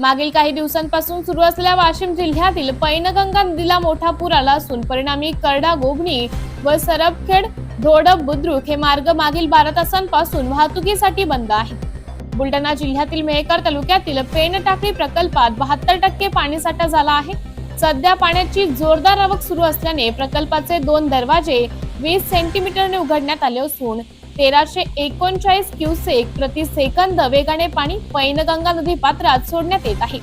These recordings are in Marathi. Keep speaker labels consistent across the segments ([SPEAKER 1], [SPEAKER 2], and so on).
[SPEAKER 1] मागील काही दिवसांपासून सुरू असलेल्या वाशिम जिल्ह्यातील पैनगंगा नदीला मोठा पूर आला असून परिणामी करडा गोगणी व सरबखेड धोडप बुद्रुक हे मार्ग मागील बारा तासांपासून वाहतुकीसाठी बंद आहे बुलढाणा जिल्ह्यातील मेहकर तालुक्यातील पेनटाकळी प्रकल्पात बहात्तर टक्के पाणीसाठा झाला आहे सध्या पाण्याची जोरदार आवक सुरू असल्याने प्रकल्पाचे दोन दरवाजे वीस सेंटीमीटरने उघडण्यात आले असून तेराशे एकोणचाळीस क्युसेक प्रति सेकंद वेगाने पाणी पैनगंगा नदी पात्रात सोडण्यात येत आहे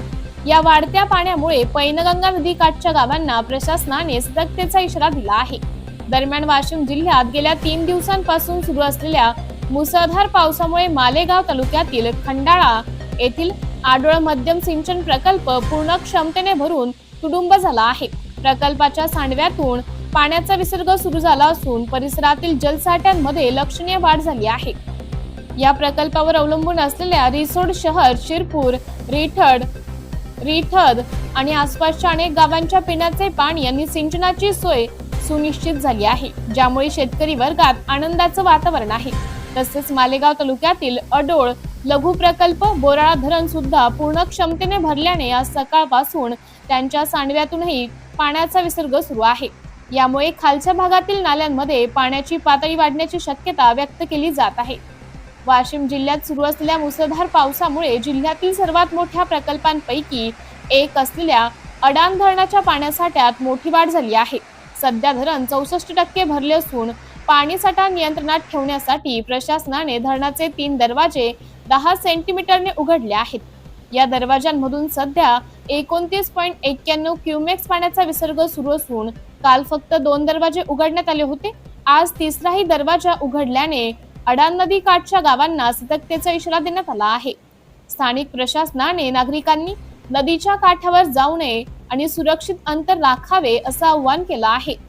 [SPEAKER 1] या वाढत्या पाण्यामुळे पैनगंगा नदी काठच्या गावांना प्रशासनाने सतर्कतेचा इशारा दिला आहे दरम्यान वाशिम जिल्ह्यात गेल्या तीन दिवसांपासून सुरू असलेल्या मुसळधार पावसामुळे मालेगाव तालुक्यातील खंडाळा येथील आडोळ मध्यम सिंचन प्रकल्प पूर्ण क्षमतेने भरून तुडुंब झाला आहे प्रकल्पाच्या सांडव्यातून पाण्याचा विसर्ग सुरू झाला असून परिसरातील जलसाठ्यांमध्ये लक्षणीय वाढ झाली आहे या प्रकल्पावर अवलंबून असलेल्या रिसोड शहर शिरपूर रिठड रिठद आणि आसपासच्या अनेक गावांच्या पिण्याचे पाणी आणि सिंचनाची सोय सुनिश्चित झाली आहे ज्यामुळे शेतकरी वर्गात आनंदाचं वातावरण आहे तसेच मालेगाव तालुक्यातील अडोळ लघु प्रकल्प बोराळा धरण सुद्धा पूर्ण क्षमतेने भरल्याने आज सकाळपासून त्यांच्या सांडव्यातूनही पाण्याचा विसर्ग सुरू आहे यामुळे खालच्या भागातील नाल्यांमध्ये पाण्याची पातळी वाढण्याची शक्यता व्यक्त केली जात आहे वाशिम जिल्ह्यात सुरू असलेल्या मुसळधार पावसामुळे जिल्ह्यातील सर्वात मोठ्या प्रकल्पांपैकी एक असलेल्या अडाण धरणाच्या पाण्यासाठ्यात मोठी वाढ झाली आहे सध्या धरण चौसष्ट टक्के भरले असून पाणीसाठा नियंत्रणात ठेवण्यासाठी प्रशासनाने धरणाचे तीन दरवाजे दहा सेंटीमीटरने उघडले आहेत या दरवाजांमधून सध्या एकोणतीस पॉईंट एक्क्याण्णव क्युमेक्स पाण्याचा विसर्ग सुरू असून काल फक्त दोन दरवाजे उघडण्यात आले होते आज तिसराही दरवाजा उघडल्याने अडान नदी काठच्या गावांना सतर्कतेचा इशारा देण्यात आला आहे स्थानिक प्रशासनाने नागरिकांनी नदीच्या काठावर जाऊ नये आणि सुरक्षित अंतर राखावे असं आवाहन केलं आहे